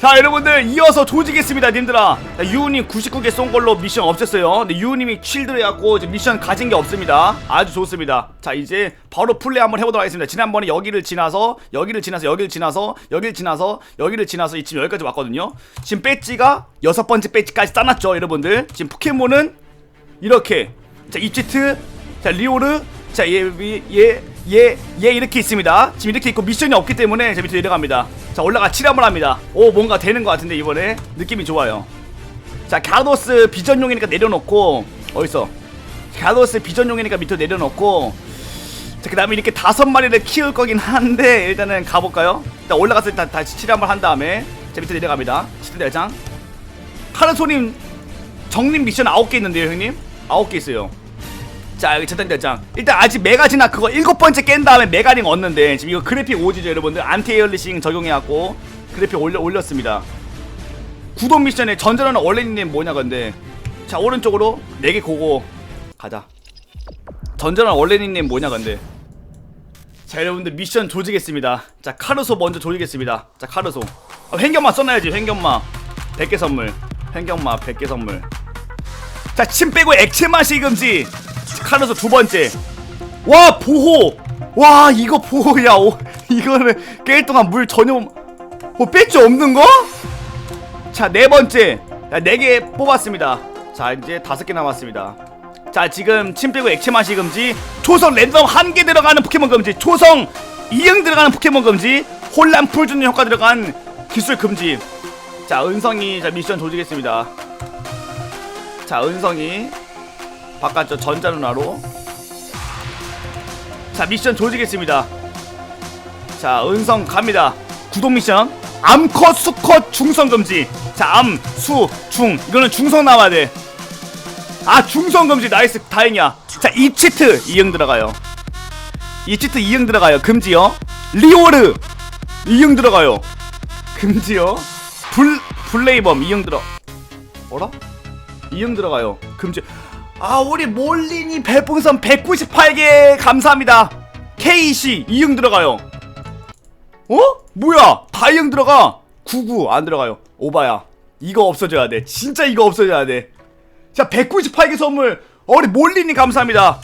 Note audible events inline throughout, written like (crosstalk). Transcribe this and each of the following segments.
자 여러분들 이어서 조지겠습니다 님들아. 자, 유우님 99개 쏜 걸로 미션 없앴어요. 근데 유우님이 쉴드를 해갖고 미션 가진 게 없습니다. 아주 좋습니다. 자 이제 바로 플레이 한번 해보도록 하겠습니다. 지난번에 여기를 지나서 여기를 지나서 여기를 지나서 여기를 지나서 여기를 지나서 이 지금 여기까지 왔거든요. 지금 배지가 여섯 번째 배지까지 쌓았죠 여러분들. 지금 포켓몬은 이렇게. 자 이치트 자 리오르 자얘얘얘얘 얘, 얘 이렇게 있습니다. 지금 이렇게 있고 미션이 없기 때문에 자 밑에 내려갑니다. 자 올라가 칠한번 합니다. 오 뭔가 되는 것 같은데 이번에. 느낌이 좋아요. 자 가도스 비전용이니까 내려놓고 어딨어? 가도스 비전용이니까 밑으로 내려놓고 자, 그 다음에 이렇게 다섯 마리를 키울 거긴 한데 일단은 가볼까요? 일단 올라가서 일단 다시 칠 한번 한 다음에 자 밑에 내려갑니다. 치트 대장. 카르소님 정립 미션 아홉 개 있는데요 형님? 아홉 개 있어요 자 여기 전단 대장. 일단 아직 메가지나 그거 일곱 번째 깬 다음에 메가링 얻는데 지금 이거 그래픽 오지죠 여러분들? 안티 에어리싱 적용해갖고 그래픽 올려, 올렸습니다. 구독 미션에 전전하는 원래님 뭐냐 근데. 자 오른쪽으로 네개 고고. 가자. 전전하는 원래님 뭐냐 근데. 자 여러분들 미션 조지겠습니다. 자 카르소 먼저 조지겠습니다. 자 카르소. 아, 횡격마 써놔야지 횡격마. 100개 선물. 횡격마 100개 선물. 자 침 빼고 액체 마시 금지 카르소 두 번째. 와 보호! 와 이거 보호야. 오, 이거는 깰 동안 물 전혀 뭐 배지 없는 거? 자 네 번째. 네 개 뽑았습니다. 자 이제 다섯 개 남았습니다. 자 지금 침 빼고 액체 마시 금지. 초성 랜덤 한 개 들어가는 포켓몬 금지. 초성 이응 들어가는 포켓몬 금지. 혼란 풀 주는 효과 들어간 기술 금지. 자 은성이 자 미션 조지겠습니다. 자 은성이 바깥쪽 전자누나로. 자 미션 조지겠습니다. 자 은성 갑니다. 구독 미션. 암컷 수컷 중성 금지. 자암수중. 이거는 중성 나와야 돼아 중성 금지. 나이스. 다행이야. 자 이치트 이응 들어가요. 이치트 이응 들어가요. 금지요. 리오르 이응 들어가요. 금지요. 불 블레이범 이응 들어. 어라? 이응 들어가요. 금지 아 우리 몰린이 별풍선 198개 감사합니다. KC 이응 들어가요. 어? 뭐야? 다 이응 들어가? 99 안 들어가요. 오바야. 이거 없어져야 돼. 진짜 이거 없어져야 돼자 198개 선물. 어, 우리 몰린이 감사합니다.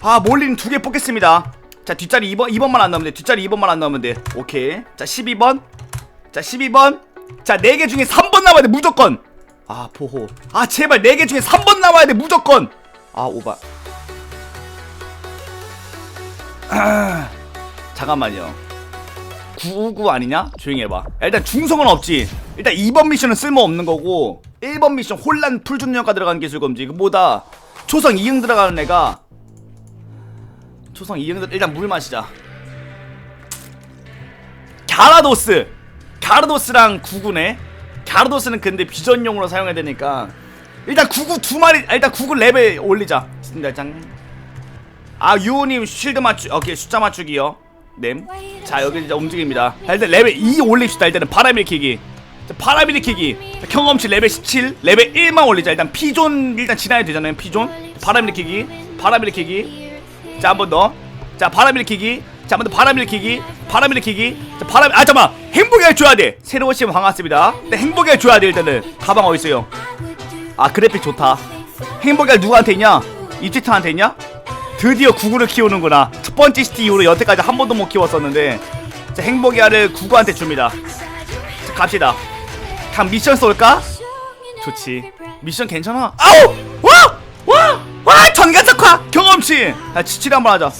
아 몰린 두 개 뽑겠습니다. 자 뒷자리 2번 2번만 안 나오면 돼. 뒷자리 2번만 안 나오면 돼. 오케이. 자 12번. 자 12번. 자 4개 중에 3번 나와야 돼 무조건. 아 보호. 아 제발 4개 중에 3번 나와야 돼 무조건 아 오바. 아, (clears throat) 잠깐만요. 99 아니냐? 조용히 해봐. 일단 중성은 없지. 일단 2번 미션은 쓸모없는 거고 1번 미션 혼란 풀준영가 들어가는 기술 검지. 그보다? 초성 2응 들어가는 애가 초성 2응 들 일단 물 마시자. 갸라도스! 갸라도스랑 구구네? 갸라도스는 근데 비전용으로 사용해야 되니까 일단 구구 두 마리 아, 일단 구구 레벨 올리자. 일단 아 유호님 쉴드 맞추 오케이 숫자 맞추기요. nem자 여기 이제 움직입니다. 자, 일단 레벨 2 올립시다. 일단은 바람 일으키기. 자, 바람 일으키기. 자, 경험치 레벨 17 레벨 1만 올리자. 일단 피존 일단 지나야 되잖아요 피존. 바람 일으키기 바람 일으키기. 자 한 번 더. 자 바람 일으키기. 자 한번 더. 바람 일으키기 바람 일으키기. 자 바람 아 잠깐만. 행복을 줘야 돼. 새로 오시면 반갑습니다. 근데 행복을 줘야 돼 일단은. 가방 어딨어요 아 그래픽 좋다 행복이 누구한테 있냐? 이치트한테 있냐? 드디어 구구를 키우는구나 첫 번째 시티 이후로 여태까지 한 번도 못 키웠었는데 자 행복이알을 구구한테 줍니다 자 갑시다 그냥 미션 쏠까? 좋지 미션 괜찮아 아우! 와! 와! 와! 전가석화 경험치 자 치, 칠 한번 하자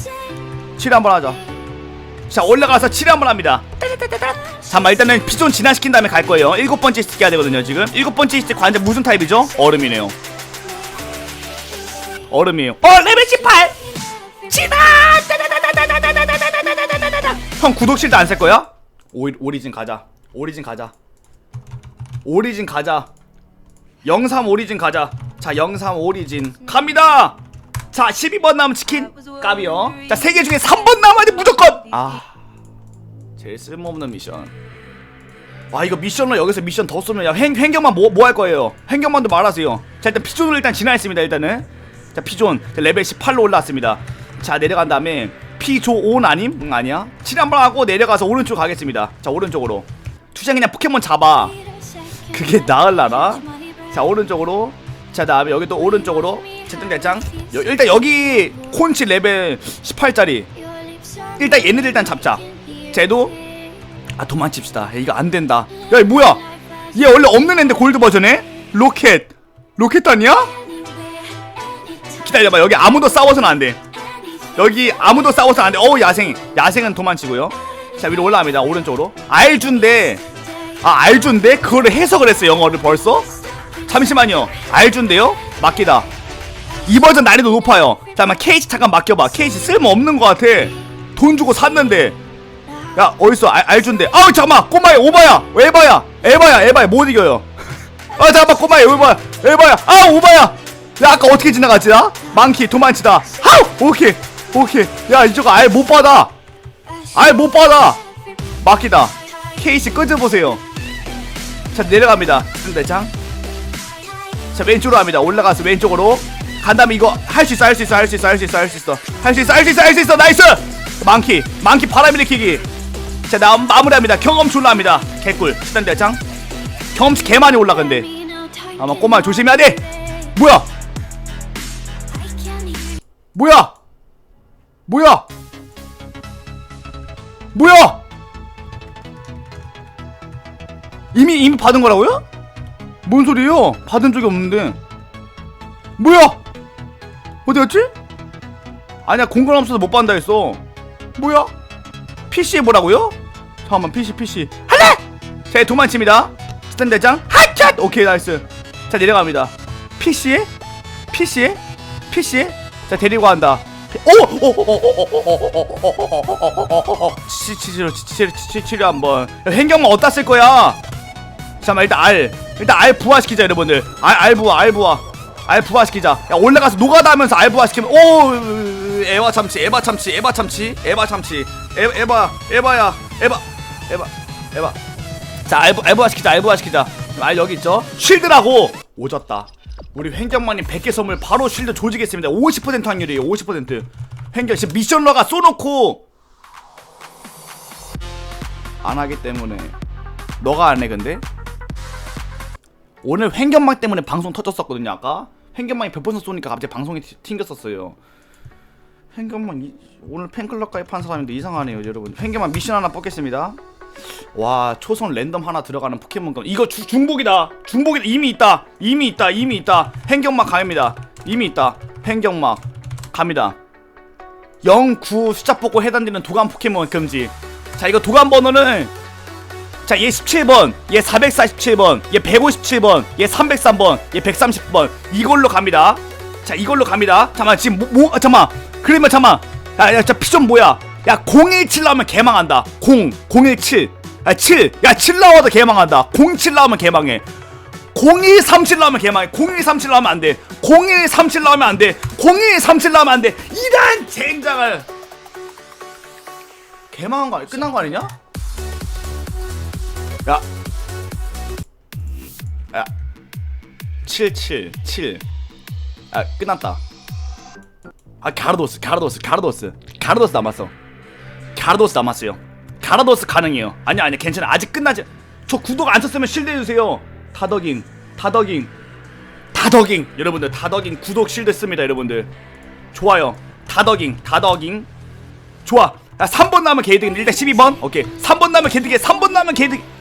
칠 한번 하자 자 올라가서 치료 한번 합니다. 잠깐만 일단은 피존 진화시킨 다음에 갈 거예요. 일곱 번째 스틱 해야 되거든요 지금. 일곱 번째 스틱 과연 무슨 타입이죠? 얼음이네요. 얼음이에요. 어 레벨 18 진화! 형 구독실도 안 쓸 거야? 오이, 오리진 가자. 오리진 가자. 오리진 가자. 영삼 오리진 가자. 자 영삼 오리진 갑니다! 자 12번 남은 치킨. 까비요. 자 3개 중에 3번 남아야 돼 무조건. 아 제일 쓸모없는 미션. 와 이거 미션을 여기서 미션 더 쓰면 야 행, 행경만 뭐 뭐 할 거예요? 행경만도 말하세요. 자 일단 피존을 일단 진화했습니다 일단은. 자 피존. 자, 레벨 18로 올라왔습니다. 자 내려간 다음에 피조온 아님? 응 아니야? 칠 한번 하고 내려가서 오른쪽 가겠습니다. 자 오른쪽으로. 투장 그냥 포켓몬 잡아. 그게 나을라나? 자 오른쪽으로. 자 다음에 여기 또 오른쪽으로. 어쨌든 대장? 여, 일단 여기 콘치 레벨 18짜리. 일단 얘네들 일단 잡자. 쟤도? 아 도망칩시다. 이거 안된다. 야이 뭐야? 얘 원래 없는 앤데 골드 버전에? 로켓. 로켓 아니야? 기다려봐. 여기 아무도 싸워서는 안돼. 여기 아무도 싸워서 안돼. 어우 야생. 야생은 도망치고요. 자 위로 올라갑니다. 오른쪽으로. 알준데. 아 알준데? 그거를 해석을 했어 영어를 벌써? 잠시만요. 알준데요? 맡기다. 이 버전 난이도 높아요. 잠깐만 케이지 잠깐 맡겨봐. 케이지 쓸모없는 것 같아. 돈 주고 샀는데. 야 어딨어? 알, 알준데. 아 잠깐만. 꼬마야 오바야. 에바야. 에바야. 에바야. 못 이겨요. 아 (laughs) 잠깐만. 꼬마야 오바야. 에바야. 아 오바야. 야 아까 어떻게 지나갔지? 나? 망키 도망치다. 하우! 오케이. 오케이. 야 이쪽 아예 못 받아. 아예 못 받아. 막히다. 케이지 끄집보세요. 자 내려갑니다. 대장. 자 왼쪽으로 합니다. 올라가서 왼쪽으로. 간다면 이거 할 수 있어 할 수 있어 할 수 있어 할 수 있어 할 수 있어. 할 수 있어 할 수 있어 할 수 있어. 나이스! 망키 망키 바람이래 키기. 자 다음 마무리합니다. 경험 출라합니다. 개꿀. 치단 대장. 경험치 개 많이 올라간대 아마 꼬마 조심해야 돼. 뭐야? 뭐야? 뭐야? 뭐야? 이미 이미 받은 거라고요? 뭔 소리예요? 받은 적이 없는데. 뭐야? 어디 갔지? 아니야 공간 없어서 못 본다 했어 뭐야? PC에 뭐라고요? 잠깐만 PC PC 할래! 제 도만칩니다 스탠대장 하이샷! 오케이 나이스 자 내려갑니다 PC? PC? PC? 자 데리고 간다 오! 치치치로 치치치로 치치치로 한번 행경만 어디다 쓸거야? 잠깐만 일단 알 일단 알 부화시키자 여러분들 알, 알 부화 알 부화 알 부화 시키자. 야 올라가서 노가다 하면서 알 부화 시키면 오 에바 참치 에바 참치 에바 참치 에바 참치. 에, 에바 에바야 에바 에바 에바. 자 알부 알부화 시키자 알부화 시키자. 알 여기 있죠? 쉴드라고! 오졌다. 우리 횡격만님 100개 선물 바로 쉴드 조지겠습니다. 50% 확률이에요 50% 횡격 지금 미션러가 쏘놓고 안 하기 때문에 너가 안 해 근데? 오늘 횡격막 때문에 방송 터졌었거든요 아까 횡격막이 100% 쏘니까 갑자기 방송이 튕- 튕겼었어요. 횡격막 이, 오늘 팬클럽 가입한 사람인데 이상하네요 여러분. 횡격막 미션 하나 뽑겠습니다. 와 초선 랜덤 하나 들어가는 포켓몬 이거 주, 중복이다. 중복이다 이미 있다. 이미 있다. 이미 있다. 횡격막 가입니다. 이미 있다. 횡격막 갑니다. 09 숫자 뽑고 해당되는 도감 포켓몬 금지. 자 이거 도감 번호는 자, 얘 17번, 얘 447번, 얘 157번, 얘 303번, 얘 130번. 이걸로 갑니다. 자, 이걸로 갑니다. 잠깐만, 지금 뭐, 뭐 아, 잠깐만. 그러면 잠깐만. 야, 야, 저 피좀 뭐야? 야, 017 나오면 개망한다. 0, 017. 야, 7. 야, 7 나와도 개망한다. 07 나오면 개망해. 0237 나오면 개망해. 0237 나오면 안 돼. 0137 나오면 안 돼. 0137 나오면 안 돼. 이런 젠장을. 개망한 거 아니? 끝난 거 아니냐? 야. 야. 77, 7. 아, 끝났다. 아, 가르도스, 가르도스, 가르도스. 가르도스 남았어. 가르도스 남았어요. 가르도스 가능해요. 아니, 아니, 괜찮아. 아직 끝나지. 저 구독 안 쳤으면 실드 해주세요. 다더깅, 다더깅, 다더깅. 여러분들, 다더깅 구독 실드 씁니다, 여러분들. 좋아요. 다더깅, 다더깅. 좋아. 야, 3번 남은 개이득인데 일단 12번. 오케이. 3번 남은 개이득이 3번 남은 개이득 끝.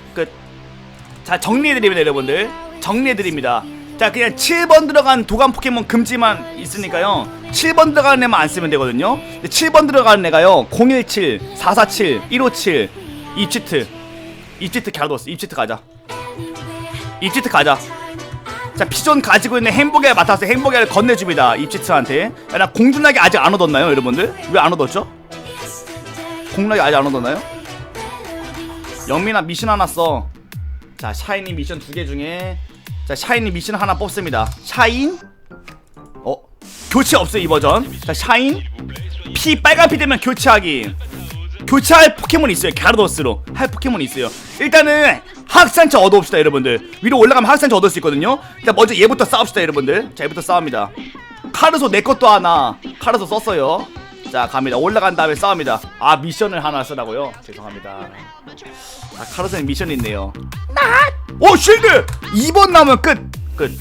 자, 정리해드립니다, 여러분들. 정리해드립니다. 자, 그냥 7번 들어간 도감 포켓몬 금지만 있으니까요. 7번 들어가는 애만 안 쓰면 되거든요. 근데 7번 들어가는 애가요. 017, 447, 157, 입치트. 입치트 갸도스. 입치트 가자. 입치트 가자. 자, 피존 가지고 있는 행복에 맡아서 행복을 건네줍니다. 입치트한테. 야, 나 공준하게 아직 안 얻었나요, 여러분들? 왜 안 얻었죠? 공락이 아직 안 얻었나요? 영민아 미션 하나 써. 자 샤이니 미션 두 개 중에 자 샤이니 미션 하나 뽑습니다. 샤인? 어 교체 없어요 이 버전. 자 샤인 피 빨간 피 되면 교체하기. 교체할 포켓몬 있어요 갸르도스로 할 포켓몬 있어요. 일단은 학산차 얻어봅시다 여러분들. 위로 올라가면 학산차 얻을 수 있거든요. 일단 먼저 얘부터 싸웁시다 여러분들. 자 얘부터 싸웁니다. 카르소 내 것도 하나 카르소 썼어요. 자 갑니다. 올라간 다음에 싸웁니다. 아 미션을 하나 쓰라고요? 죄송합니다. 아 카르소에 미션 있네요. 오 쉴드! 2번 남으면 끝끝끝.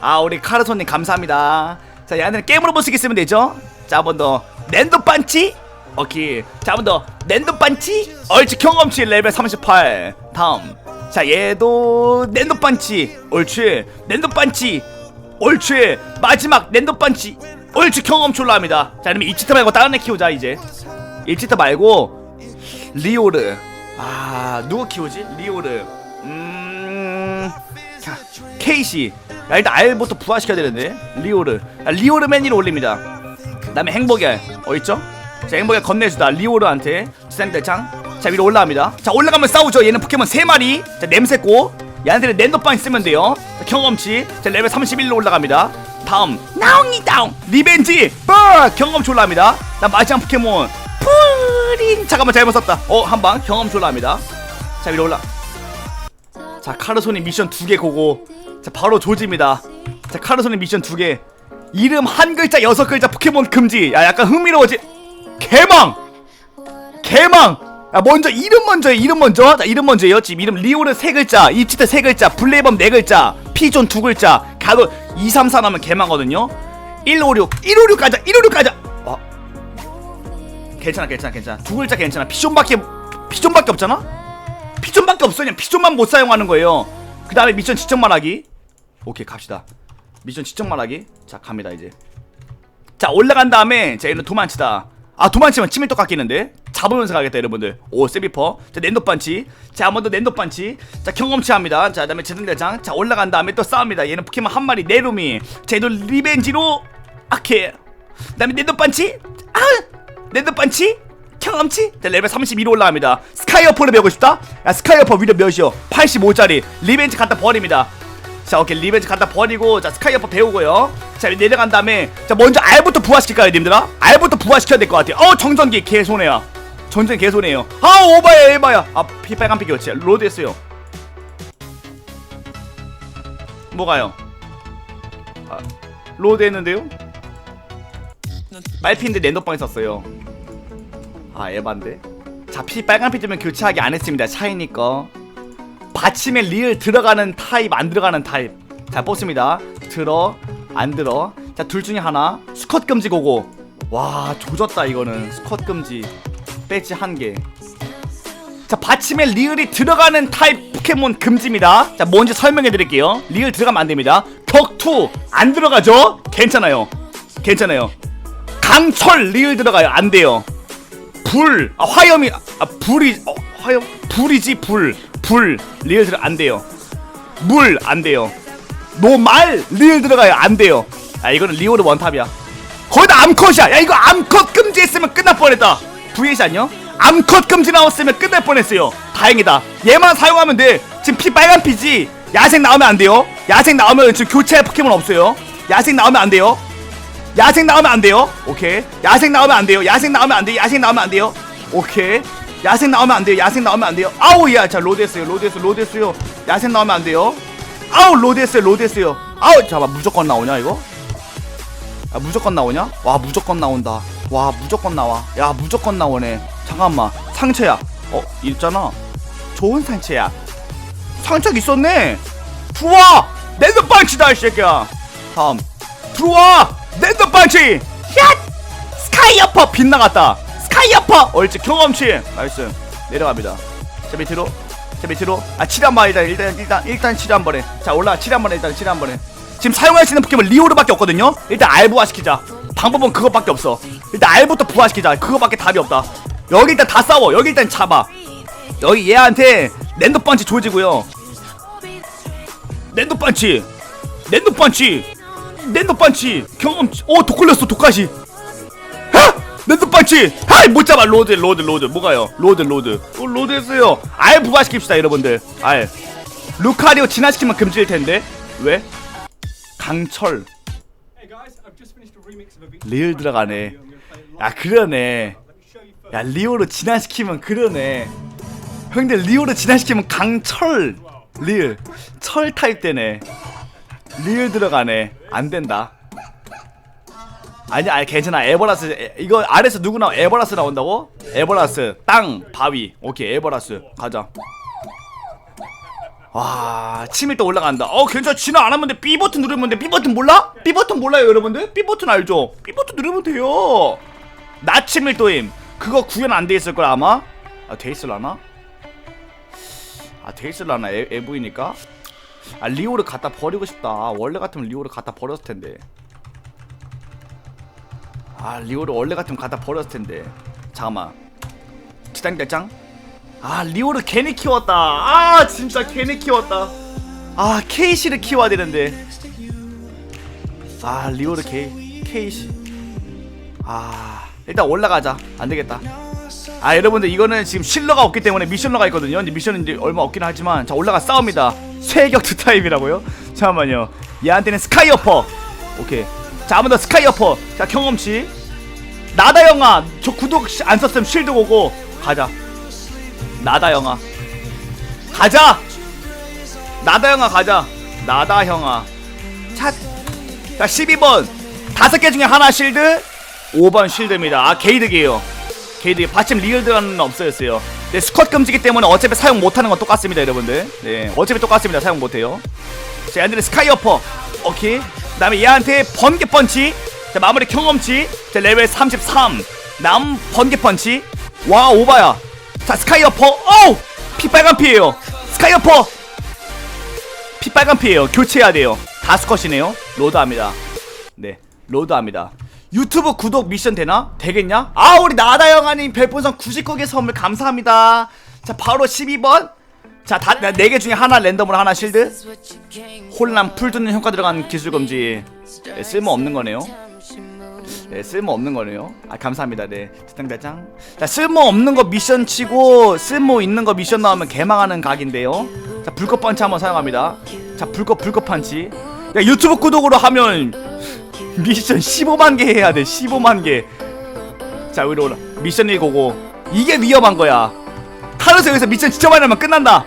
아 우리 카르손님 감사합니다. 자 얘는 게임으로 볼수 있으면 되죠? 자 한 번 더. 랜더 반치? 오케이. 자 한 번 더. 랜더 반치? 옳지 경험치 레벨 38 다음. 자 얘도 랜더 반치. 옳지 랜더 반치. 옳지 마지막 랜더 반치 옳지 경험치 올라갑니다. 자 그러면 이치타 말고 다른 애 키우자 이제. 이치타 말고 리오르. 아 누구 키우지? 리오르. 음 자, 케이시. 야 일단 알부터 부활시켜야 되는데. 리오르. 아, 리오르 맨위로 올립니다. 그 다음에 행복의 어딨죠? 자 행복의 건네주다 리오르한테. 지상대창. 자 위로 올라갑니다. 자 올라가면 싸우죠. 얘는 포켓몬 3마리. 자 냄새고. 얘한테는 랜더빵 쓰면 돼요. 자, 경험치. 자 레벨 31로 올라갑니다 다음. 다운 리벤지. 버 경험치 올라갑니다. 나 마지막 포켓몬. 푸린! 잠깐만 잘못 썼다. 어 한 방. 경험치 올라갑니다. 자 위로 올라. 자 카르손이 미션 두 개 고고. 자 바로 조지입니다. 자 카르손이 미션 두 개. 이름 한 글자 여섯 글자 포켓몬 금지. 야 약간 흥미로워지. 개망! 개망! 야 먼저 이름 먼저 해 이름 먼저. 자 이름 먼저예요. 지금 이름 리오르 세 글자 입치트 세 글자 블레이범 네 글자 피존 두 글자 가도 2, 3, 4 나면 개망거든요. 156 156 가자 156 가자. 어. 괜찮아 괜찮아 괜찮아. 두 글자 괜찮아. 피존밖에 피존밖에 없잖아? 피존밖에 없어. 그냥 피존만 못 사용하는 거예요. 그 다음에 미션 지정만 하기. 오케이 갑시다. 미션 지정만 하기. 자 갑니다 이제. 자 올라간 다음에 자 얘는 도망치다 아 도망치면 치밀도 깎이는데? 잡으면서 가겠다 여러분들. 오 세비퍼. 자 랜더 반치. 자 한 번더 랜더 반치. 자 경험치 합니다. 자 그다음에 재등대장. 자 올라간 다음에 또 싸웁니다. 얘는 포켓몬 한 마리 네루미. 자 얘도 리벤지로 아케. 그다음에 랜더 반치. 아! 랜더 반치. 경험치. 자 레벨 32로 올라갑니다. 스카이어퍼를 배우고 싶다? 야 스카이어퍼 위력 몇이요 85짜리 리벤지 갖다 버립니다 자 오케이. 리벤지 갖다. 버리고 자 스카이어퍼 배우고요. 자 내려간 다음에 자 먼저 알부터 부활시킬까요 님들아? 알부터 부활시켜야 될 것 같아요. 어 정전기 개손해야 전전기 개손해요. 아 오바야 에바야. 빨간 피 교체. 로드 했어요. 뭐가요? 아, 로드 했는데요? 말피인데 랜더빵 있었어요. 아 에반데? 자피 빨간 피 뜨면 교체하기 안 했습니다. 차이니까 받침에 리을 들어가는 타입 안 들어가는 타입. 자 뽑습니다. 들어 안 들어. 자 둘 중에 하나. 수컷 금지 고고. 와 조졌다 이거는. 수컷 금지. 배지 한개자 받침에 리을이 들어가는 타입 포켓몬 금지입니다. 자 뭔지 설명해 드릴게요. 리을 들어가면 안 됩니다. 격투 안 들어가죠? 괜찮아요. 괜찮아요. 강철 리을 들어가요. 안 돼요 불. 아, 화염이 아 불이 어, 화염 불이지 불 불. 리을 들어 안 돼요. 물 안 돼요. 노말 리을 들어가요. 안 돼요. 아 이거는 리오르 원탑이야. 거의 다 암컷이야. 야 이거 암컷 금지했으면 끝날 뻔했다. VS 아니요? 암컷 금지 나왔으면 끝날 뻔했어요. 다행이다. 얘만 사용하면 돼. 지금 피 빨간 피지. 야생 나오면 안 돼요. 야생 나오면 지금 교체할 포켓몬 없어요. 야생 나오면 안 돼요 야생 나오면 안 돼요. 오케이. 야생 나오면 안 돼요. 야생 나오면 안 돼요. 야생 나오면 안 돼요. 오케이. 야생 나오면 안 돼요. 야생 나오면 안 돼요. 아우 야, 자 로드했어요. 로드했어. 로드했어요. 야생 나오면 안 돼요. 아우 로드했어요. 로드했어요. 아우 잠깐 무조건 나오냐 이거? 아 무조건 나오냐? 와 무조건 나온다. 와 무조건 나와. 야 무조건 나오네. 잠깐만 상처야. 어 있잖아. 좋은 상처야. 상처 있었네. 들어와. 랜드 빵치다 이 새끼야. 다음. 들어와. 랜더 반치! 샷! 스카이어퍼 빗나갔다. 스카이어퍼! 옳지 경험치. 나이스. 내려갑니다. 자 밑으로. 자 밑으로. 아 칠한번 일단 일단 일단 일단 칠한 번에. 자 올라 칠한 번에 일단 칠한 번에. 지금 사용할 수 있는 포켓몬 리오르밖에 없거든요? 일단 알 부화시키자. 방법은 그것밖에 없어. 일단 알부터 부화시키자. 그거밖에 답이 없다. 여기 일단 다 싸워. 여기 일단 잡아. 여기 얘한테 랜더 펀치 조지고요. 랜더 펀치. 랜더 펀치 랜더 펀치. 경험치 오독 걸렸어 독가시 하! 랜더 펀치. 하이 못 잡아. 로드 로드 로드. 뭐가요? 로드 로드. 어, 로드 했어요. 알 부활시킵시다 여러분들. 알 루카리오 진화시키면 금지일 텐데. 왜? 강철. 리을 들어가네. 야 그러네. 야 리오로 진화시키면 그러네. 형들 리오로 진화시키면 강철. 리을 철 타입 되네 리을 들어가네. 안 된다. 아니 아니 괜찮아. 에버라스 에, 이거 아래서 누구 나와 에버라스 나온다고? 에버라스 땅 바위. 오케이 에버라스. 가자. 와 치밀도 올라간다. 어 괜찮아. 진화 안 하면 돼. B 버튼 누르면 돼. B 버튼 몰라? B 버튼 몰라요 여러분들? B 버튼 알죠? B 버튼 누르면 돼요. 나 치밀도임. 그거 구현 안 돼 있을 걸 아마? 아 돼 있을라나? 아 돼 있을라나? 애, 애 보이니까? 아 리오를 갖다 버리고 싶다. 원래 같으면 리오를 갖다 버렸을 텐데. 아 리오를 원래 같으면 갖다 버렸을 텐데. 잠깐만. 지당대장? 아 리오를 괜히 키웠다. 아 진짜 괜히 키웠다. 아 케이시를 키워야 되는데. 아 리오를 케이 케이시. 아 일단 올라가자. 안되겠다 아 여러분들 이거는 지금 실러가 없기 때문에 미션러가 있거든요. 근데 미션은 이제 얼마 없긴 하지만 자 올라가 싸웁니다. 쇠격투 타입이라고요? 잠깐만요. 얘한테는 스카이어퍼. 오케이. 자 한번 더 스카이어퍼. 자 경험치 나다 영아 저 구독 시- 안 썼으면 쉴드 오고. 가자. 나다 영아 가자! 나다 영아 가자. 나다 형아 찻. 자 12번. 다섯 개 중에 하나 실드 5번 실드입니다. 아 게이득이에요 게이득 받침 리얼드라는 없어졌어요. 네 스쿼트 금지기 때문에 어차피 사용 못하는 건 똑같습니다 여러분들. 네 어차피 똑같습니다. 사용 못해요. 자 얘한테는 스카이어퍼. 오케이. 그 다음에 얘한테 번개 펀치. 자 마무리 경험치. 자 레벨 33남 번개 펀치. 와 오바야. 자 스카이어퍼. 어우! 피 빨간 피예요. 스카이어퍼. 피 빨간 피예요. 교체해야 돼요. 다 스컷이네요. 로드합니다. 네 로드합니다 유튜브 구독 미션 되나? 되겠냐? 아 우리 나다영아님 별풍선 99개 선물 감사합니다. 자 바로 12번. 자다 4개 중에 하나 랜덤으로 하나 실드. 혼란 풀 듣는 효과 들어간 기술 검지. 네, 쓸모 없는 거네요. 네 쓸모 없는 거네요. 아 감사합니다. 네. 대장대장. 자 쓸모 없는 거 미션 치고 쓸모 있는 거 미션 나오면 개망하는 각인데요. 자 불꽃 펀치 한번 사용합니다. 자 불꽃 불꽃 펀치. 야 유튜브 구독으로 하면 미션 15만 개 해야 돼 15만 개자 위로 올라 미션 1고고. 이게 위험한 거야. 하루에서 여기서 미션 진짜 많이 하면 끝난다.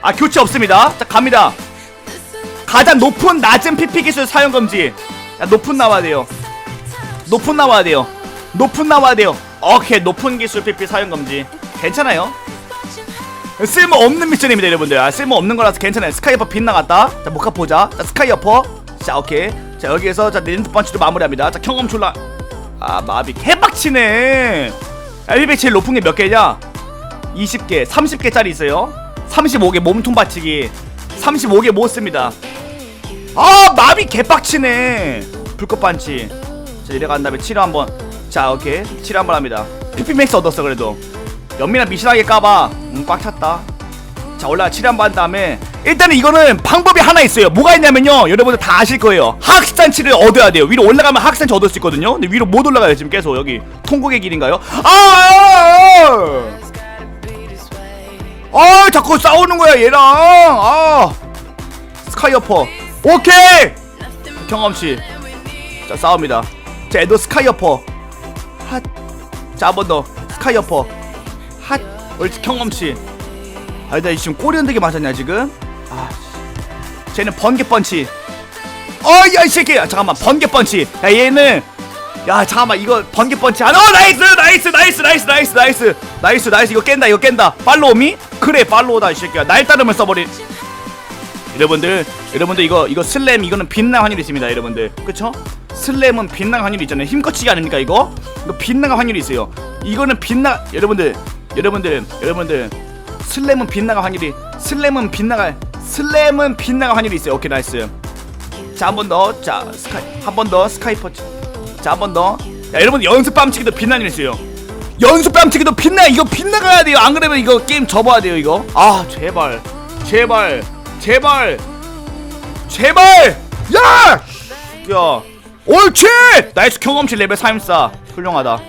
아 교체 없습니다. 자 갑니다. 가장 높은 낮은 PP 기술 사용 금지. 야 높은 나와야 돼요. 높은 나와야 돼요. 높은 나와야 돼요. 오케이 높은 기술 PP 사용 금지. 괜찮아요? 쓸모 없는 미션입니다 여러분들. 아 쓸모 없는 거라서 괜찮아요. 스카이어퍼 빗나갔다. 자 모카 보자. 자 스카이어퍼 자 오케이. 자 여기에서 자 렌즈 펀치도 마무리합니다. 자 경험 졸라. 아 마비 개빡치네. 엘리베 제일 높은 게 몇 개냐? 20개 30개짜리 있어요. 35개 몸통 받치기. 35개 못 씁니다. 아 마비 개빡치네. 불꽃 반치 자 내려간 다음에 치료 한번. 자 오케이. 치료 한번 합니다. 피피 맥스 얻었어 그래도. 연민아 미신하게 까봐. 음 꽉 찼다. 자 올라가 치료 한번 한 다음에 일단은 이거는 방법이 하나 있어요. 뭐가 있냐면요. 여러분들 다 아실 거예요. 하악산치를 얻어야 돼요. 위로 올라가면 하악산치 얻을 수 있거든요. 근데 위로 못 올라가요 지금 계속. 여기 통곡의 길인가요? 아, 아, 아, 아 자꾸 싸우는 거야 얘랑. 아. 스카이어퍼. 오케이! 경험치 자 싸웁니다. 자 에도 스카이어퍼. 핫자 한 번 더. 스카이어퍼. 핫. 경험치 아니 나 지금 꼬리 흔들게 맞았냐 지금 아 씨. 쟤는 번개 펀치. 어 야 이 새끼야 잠깐만 번개 펀치. 야 얘는 야 잠깐만 이거 번개 펀치 하나 어 나이스 나이스 나이스 나이스 나이스 나이스. 나이스 나이스. 이거 깬다 이거 깬다. 팔로우미? 그래 팔로우다 이 새끼야. 날 따르면 써버린. 여러분들 여러분들 이거 이거 슬램 이거는 빗나갈 확률이 있습니다 여러분들. 그쵸? 슬램은 빗나갈 확률이 있잖아요. 힘껏치기 아닙니까 이거? 이거 빗나갈 확률이 있어요. 이거는 빗나 여러분들 여러분들 여러분들. 슬램은 빗나갈 확률이 슬램은 빗나갈 슬램은 빗나갈 확률이 있어요. 오케이 나이스. 자 한 번 더. 자 스카이 한 번 더. 스카이퍼 자한 번더. 야 여러분 연습 뺨치기도 빗나갈 있어요. 연습 뺨치기도 빗나 이거 빗나가야 돼요. 안 그러면 이거 게임 접어야 돼요 이거. 아 제발. 제발. 제발. 제발! 야! 야! 옳지! 나이스 경험치 레벨 34 훌륭하다.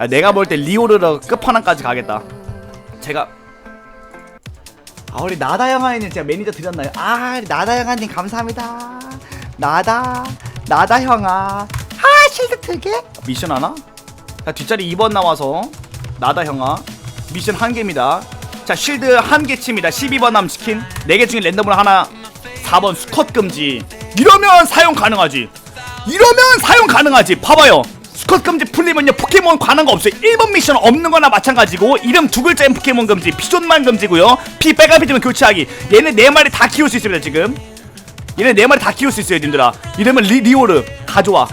야, 내가 볼 때 리오르르 끝판왕까지 가겠다. 제가 아 우리 나다 형아님 제가 매니저 드렸나요? 아 나다 형아님 감사합니다. 나다 나다 형아. 아 실드 두개 미션 하나? 자 뒷자리 2번 나와서 나다 형아. 미션 한 개입니다. 자 쉴드 한개 칩니다. 12번 남 치킨. 4개 중에 랜덤으로 하나 4번 수컷 금지. 이러면 사용 가능하지. 이러면 사용 가능하지. 봐봐요 스쿼트 금지 풀리면요 포켓몬 관한 거 없어요. 1번 미션 없는 거나 마찬가지고 이름 두 글자인 포켓몬 금지 피존만 금지고요. 피 빨간 피지면 교체하기. 얘네 네 마리 다 키울 수 있습니다 지금. 얘네 네 마리 다 키울 수 있어요 님들아. 이름은 리, 리오르. 가져와.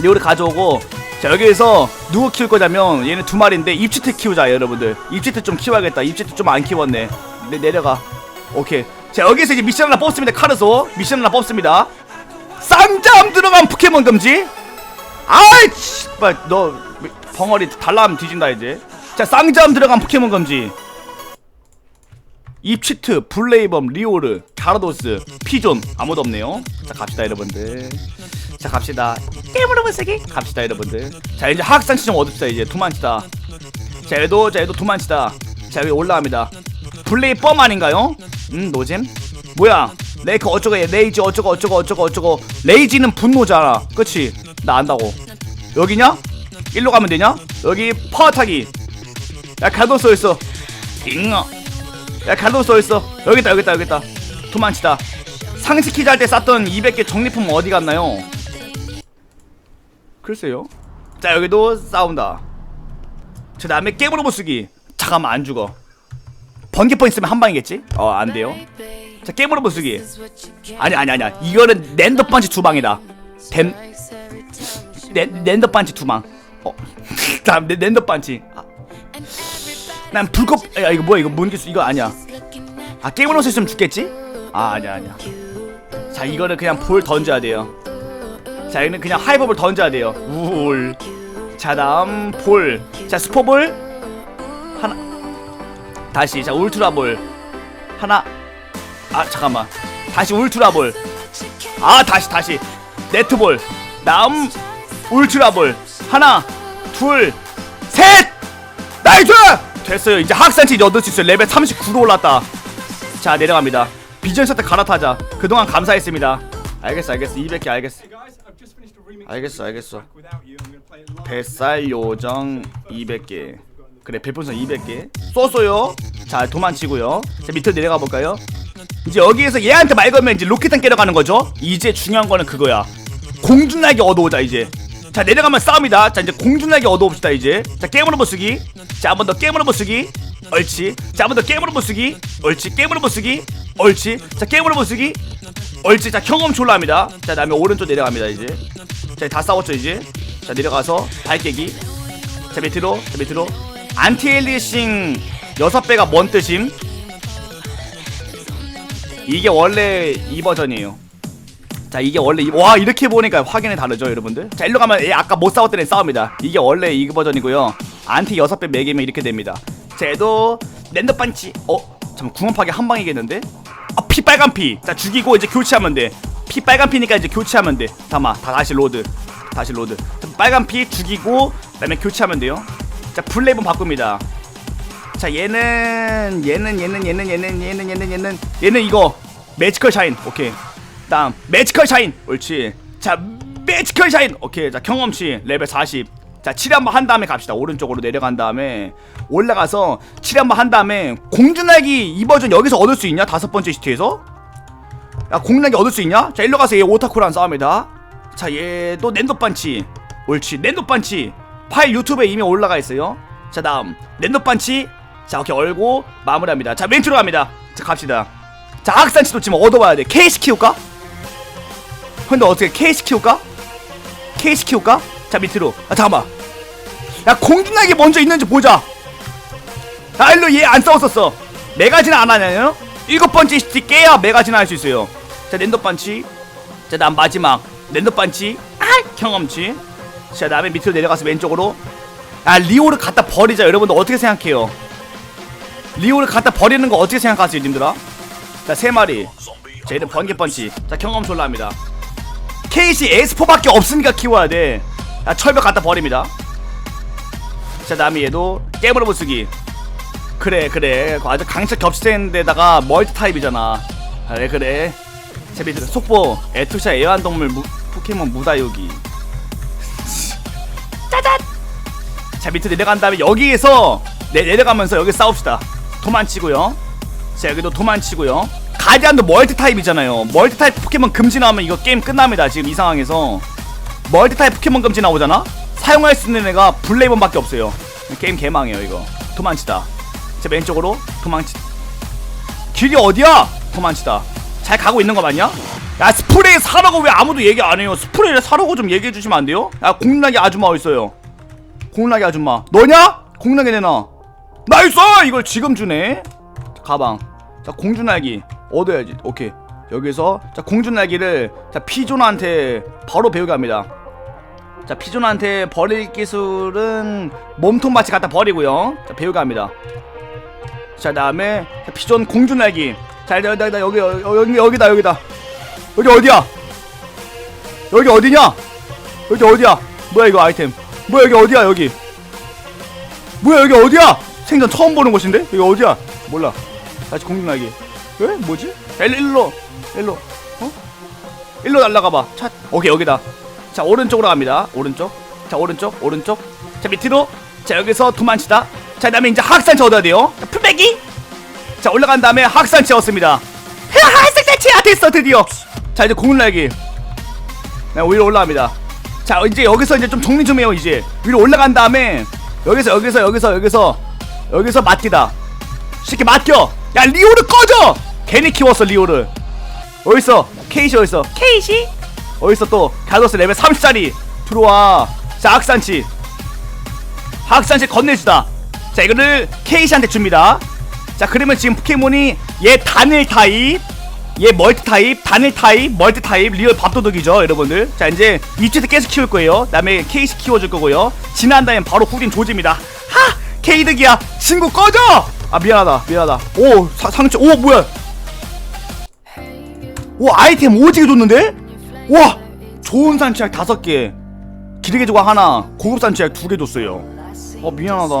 리오르 가져오고 자 여기에서 누구 키울 거냐면 얘는 두 마리인데 입치트 키우자 여러분들. 입치트 좀 키워야겠다. 입치트 좀 안 키웠네. 내, 내려가. 오케이. 자 여기서 이제 미션 하나 뽑습니다 카르소. 미션 하나 뽑습니다. 쌍잠 들어간 포켓몬 금지 아이 씨발 너 벙어리 달라면 뒤진다 이제. 자 쌍잠 들어간 포켓몬 금지. 입치트 블레이범 리오르 가라도스 피존 아무도 없네요. 자 갑시다 여러분들. 자 갑시다. 게임으로 보쓰기 갑시다 여러분들. 자 이제 학상 시점 얻읍시다 이제. 도망치다. 자 얘도 자 얘도 도망치다. 자 여기 올라갑니다. 블레이 뻔 아닌가요? 음 노잼? 뭐야? 레이크 어쩌고 해 레이지 어쩌고 어쩌고 어쩌고 어쩌고. 레이지는 분노잖아 그치 나 안다고. 여기냐? 일로 가면 되냐? 여기 파워 타기. 야 가도 써있어. 잉어. 야 가도 써있어. 여기다 여기다 여기다. 도망치다. 상시 퀴즈 할 때 쌌던 200개 적립품 어디 갔나요? 글쎄요. 자 여기도 싸운다. 저 다음에 깨물어 보쓰기. 잠깐만 안 죽어. 번개폰 있으면 한 방이겠지? 어 안돼요. 자 깨물어 보쓰기. 아니 아니 아니야. 이거는 랜더 반치 두 방이다. 댐 랜, 랜더 반치 두방 어. (laughs) 다음 랜- 랜더 반치. 아. 난 불꽃 야 이거 뭐야 이거 문기수 이거 아니야. 아 깨물어 수 있으면 죽겠지? 아 아니야 아니야. 자 이거는 그냥 볼 던져야 돼요. 자 여기는 그냥 하이버볼 던져야 돼요. 울자 다음 볼자 스포볼. 하나. 다시 자 울트라볼. 하나. 아 잠깐만. 다시 울트라볼. 아 다시 다시. 네트볼. 다음 울트라볼. 하나 둘셋! 나이스! 됐어요. 이제 학산치 얻을 수 있어요. 레벨 39로 올랐다. 자 내려갑니다. 비전 셔터 갈아타자. 그동안 감사했습니다. 알겠어 알겠어. 200개 알겠어. 알겠어, 알겠어. 뱃살 요정 200개. 그래 별풍선 200개. 쏘쏘요. 자 도망치고요. 자 밑으로 내려가 볼까요? 이제 여기에서 얘한테 말 걸면 이제 로켓탄 깨러 가는 거죠? 이제 중요한 거는 그거야. 공중날개 얻어오자 이제 자 내려가면 싸움이다. 자 이제 공중날개 얻어옵시다 이제. 자 게임으로 보쓰기. 자 한 번 더 게임으로 보쓰기. 옳지. 자한 번 더 게임으로 보쓰기. 옳지. 게임으로 보쓰기. 옳지. 자 게임으로 보쓰기. 옳지. 자 경험치 올라갑니다. 자 다음에 오른쪽 내려갑니다 이제. 자 다 싸웠죠 이제. 자 내려가서 발깨기. 자 밑으로 자 밑으로. 안티엘리싱 6배가 뭔 뜻임? 이게 원래 이 버전이에요 자 이게 원래 이, 와 이렇게 보니까 확연히 다르죠 여러분들? 자 일로 가면 얘 아까 못 싸웠던 애 싸웁니다. 이게 원래 이 버전이고요. 안티 6배 매기면 이렇게 됩니다. 자 얘도 랜더 반치. 어? 잠깐 구멍파기 한 방이겠는데? 아 피 빨간 피자 죽이고 이제 교체하면 돼피 빨간 피니까 이제 교체하면 돼. 잠깐만 다 다시 로드. 다시 로드. 자, 빨간 피 죽이고 그 다음에 교체하면 돼요. 자 블레이븐 바꿉니다. 자 얘는 얘는 얘는 얘는 얘는 얘는 얘는 얘는 얘는 이거 매지컬 샤인. 오케이 다음 매지컬 샤인. 옳지. 자 매지컬 샤인. 오케이. 자 경험치 레벨 40자 7회 한번 한 다음에 갑시다. 오른쪽으로 내려간 다음에. 올라가서 7회 한번 한 다음에 공주날기 이 버전 여기서 얻을 수 있냐? 다섯 번째 시티에서? 야 공주날기 얻을 수 있냐? 자 일로 가서 얘 오타쿠랑 싸웁니다. 자 얘도 랜더 반치. 옳지. 랜더 반치. 파일 유튜브에 이미 올라가 있어요. 자 다음. 랜더 반치. 자 오케이. 얼고 마무리합니다. 자 왼쪽으로 갑니다. 자 갑시다. 자 학산치도 지금 얻어봐야 돼. 케이스 키울까? 근데 어떻게 케이스 키울까? 케이스 키울까? 자 밑으로. 아 잠깐만. 야 공중날개 먼저 있는지 보자. 아 일로 얘 안 싸웠었어. 메가지는 안 하냐요? 일곱 번째 시티 깨야 메가지는 할수 있어요. 자 랜더 반치 자 다음 마지막. 랜더 반치 아! 경험치. 자 다음에 밑으로 내려가서 왼쪽으로. 아 리오를 갖다 버리자. 여러분들 어떻게 생각해요? 리오를 갖다 버리는 거 어떻게 생각하세요 님들아? 자 세 마리. 자 얘는 번개 펀치 자 경험치 올라갑니다 케이시 에스포밖에 없으니까 키워야 돼. 야, 철벽 갖다 버립니다. 자 다음에 얘도 깨물어 보쓰기. 그래 그래. 아주 강철 겹치는 데다가 멀티 타입이잖아. 그래 그래. 자 밑으로 속보. 에투샤 애완동물 무, 포켓몬 무다요기. (laughs) 짜잔! 자 밑으로 내려간 다음에 여기에서 내, 내려가면서 여기 싸웁시다. 도망치고요. 자 여기도 도망치고요 가디안도 멀티 타입이잖아요. 멀티 타입 포켓몬 금지 나오면 이거 게임 끝납니다 지금 이 상황에서. 멀티 타입 포켓몬 금지 나오잖아? 사용할 수 있는 애가 블레이번밖에 없어요. 게임 개망해요 이거. 도망치다. 제 왼쪽으로 도망치 길이 어디야? 도망치다. 잘 가고 있는 거 맞냐? 야 스프레이 사라고 왜 아무도 얘기 안 해요? 스프레이를 사라고 좀 얘기해 주시면 안 돼요? 야 공락이 아줌마 어딨어요? 공락이 아줌마. 너냐? 공락이 내놔 나이스! 이걸 지금 주네? 가방. 자 공주날기 얻어야지. 오케이. 여기서 자 공주날기를 자 피존한테 바로 배우게 합니다. 자 피존한테 버릴 기술은 몸통 마치 갖다 버리고요. 자 배우게 합니다. 자 다음에 자, 피존 공주날기 자 여기 여기 여기 여기 여기다 여기다. 여기 어디야? 여기 어디냐? 여기 어디야? 뭐야 이거 아이템? 뭐야 여기 어디야 여기? 뭐야 여기 어디야? 생전 처음 보는 곳인데? 여기 어디야? 몰라. 다시 공중 날개 왜? 뭐지? 야, 일로. 어? 일로 날라가봐. 차 오케이 여기다. 자 오른쪽으로 갑니다. 오른쪽. 자 오른쪽 오른쪽. 자 밑으로. 자 여기서 도망치다. 자 그다음에 이제 학산치 얻어야 돼요. 자, 풀빼기 자 올라간 다음에 학산치 얻습니다. 학산치야 됐어 드디어. 자 이제 공중날개 네, 위로 올라갑니다. 자, 이제 여기서 이제 좀 정리 좀 해요, 이제. 위로 올라간 다음에 여기서 여기서 여기서 여기서 여기서 맡기다. 쉽게 맡겨. 야, 리오를 꺼져. 괜히 키웠어, 리오를. 어딨어? 케이시 어딨어? 케이시? 어딨어 또? 가더스 레벨 30짜리 들어와. 자, 학산치. 학산치 건네주다. 자, 이거를 케이시한테 줍니다. 자, 그러면 지금 포켓몬이 얘 단일 타입, 얘 멀티 타입, 단일 타입, 멀티 타입, 리얼 밥도둑이죠, 여러분들. 자, 이제 위치에서 계속 키울 거예요. 다음에 케이시 키워줄 거고요. 지난 다음에 바로 후딘 조집니다. 하! 케이득이야! 친구 꺼져! 아, 미안하다, 미안하다. 오, 사, 상처, 오, 뭐야! 오, 아이템 오지게 줬는데? 와! 좋은 산치약 다섯 개. 기르게 조각 하나, 고급 산치약 두 개 줬어요. 어, 미안하다.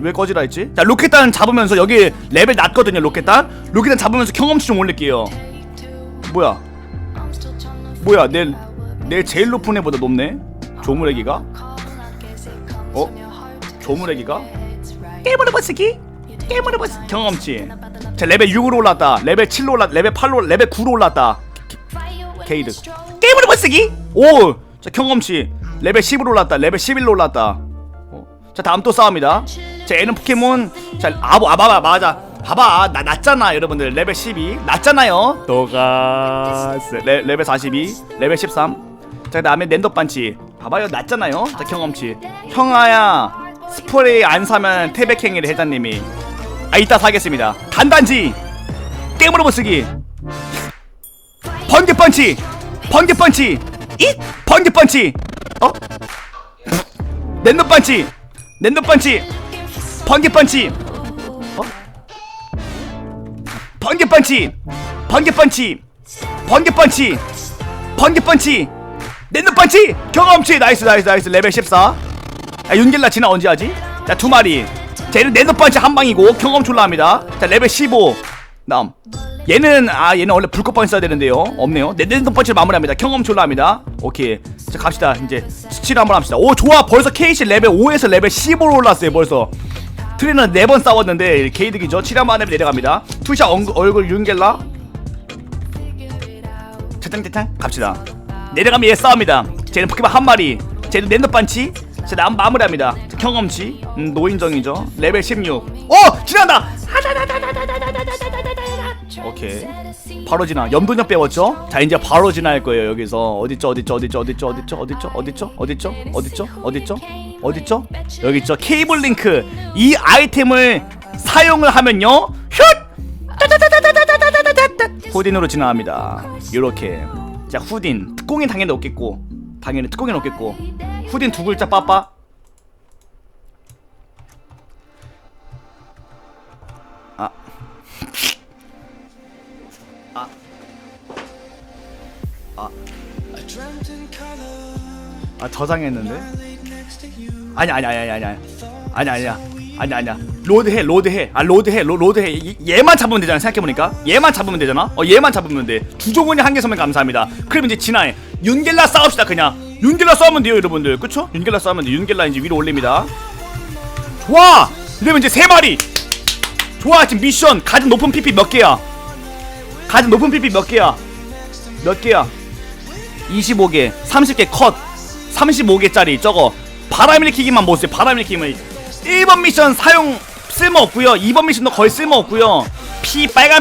왜 꺼지라 했지? 자 로켓단 잡으면서 여기 레벨 낮거든요 로켓단 로켓단 잡으면서 경험치 좀 올릴게요 뭐야 뭐야 내, 내 제일 높은 애보다 높네 조물애기가 어? 조물애기가? 깨물어 버스기 깨물어 버스 경험치. 자 레벨 6으로 올랐다. 레벨 7로 올랐 레벨 8로 레벨 9로 올랐다. 게이드. 게임으로 버쓰기 오! 자 경험치. 레벨 10으로 올랐다. 레벨 11로 올랐다. 어? 자 다음 또 싸웁니다. 자 얘는 포켓몬. 자 아보 아봐봐 맞아. 봐봐. 나 낮잖아 여러분들. 레벨 12 낮잖아요. 도가스 레, 레벨 42 레벨 13자 그다음에 랜더 반치. 봐봐요. 낮잖아요. 자 경험치. 형아야 스프레이 안 사면 태백행위를 회장님이 아 이따 사겠습니다. 단단지. 게임으로 못쓰기. 번개 펀치. 번개 펀치. 이? 번개 펀치. 어? 랜덤 펀치. 랜덤 펀치. 번개 펀치. 어? 번개 펀치. 번개 펀치. 번개 펀치. 번개 펀치. 랜덤 펀치. 경험치. 나이스 나이스 나이스. 레벨 14 야, 윤길라 지나 언제 하지? 자, 두 마리. 자, 얘는 네더 번째 한 방이고 경험 졸라 합니다. 자, 레벨 15. 다음. 얘는 아, 얘는 원래 불꽃 번치 써야 되는데요. 없네요. 네, 네더 번째를 마무리합니다. 경험 졸라 합니다. 오케이. 자, 갑시다. 이제 스칠 한번 합시다. 오, 좋아. 벌써 KC 레벨 5에서 레벨 15로 올랐어요. 벌써. 트레이너는 네번 싸웠는데 게이득이죠. 7한 만에 내려갑니다. 투샤 얼, 얼굴 윤겔라. 차짱차짱 갑시다. 내려가면 얘 싸웁니다. 쟤는 포켓몬 한 마리. 쟤는 랜더 반치. 자, 다음 마무리합니다. 자, 경험치. 음, 노인정이죠. 레벨 16. 어! 지난다! 오케이. 바로 지나. 염도력 배웠죠? 자, 이제 바로 지나할 거예요, 여기서. 어딨죠, 어딨죠, 어딨죠, 어딨죠, 어딨죠, 어딨죠, 어딨죠, 어딨죠, 어딨죠, 어딨죠, 어딨죠? 여기 있죠. 케이블 링크. 이 아이템을 사용을 하면요. 슛! 후딘으로 진화합니다. 요렇게. 자, 후딘. 특공이 당연히 없겠고. 당연히 특공이 없겠고. 후딘 두 글자 빠빠. 아. 아. 아. 아, 저장했는데? 아니 아니 아니 아니 아니 아니 아니야. 아니 아니야. 로드 해 로드 해. 아 로드 해 로, 로드해. 얘- 얘만 잡으면 되잖아 생각해보니까. 얘만 잡으면 되잖아? 어 얘만 잡으면 돼. 주종원이 한 개 서면 감사합니다. 그럼 이제 진화해. 윤겔라 싸웁시다 그냥 윤겔라 싸우면 돼요 여러분들. 그쵸? 윤겔라 싸우면 돼 윤겔라 이제 위로 올립니다. 좋아! 이러면 이제 세 마리! 좋아 지금 미션. 가장 높은 PP 몇 개야? 가장 높은 PP 몇 개야? 몇 개야? 25개. 30개 컷. 35개짜리. 저거 바람 일으키기만 보세요. 바람 일으키기만 1번 미션 사용 쓸모없고요. 2번 미션도 거의 쓸모없고요. 피 빨간 피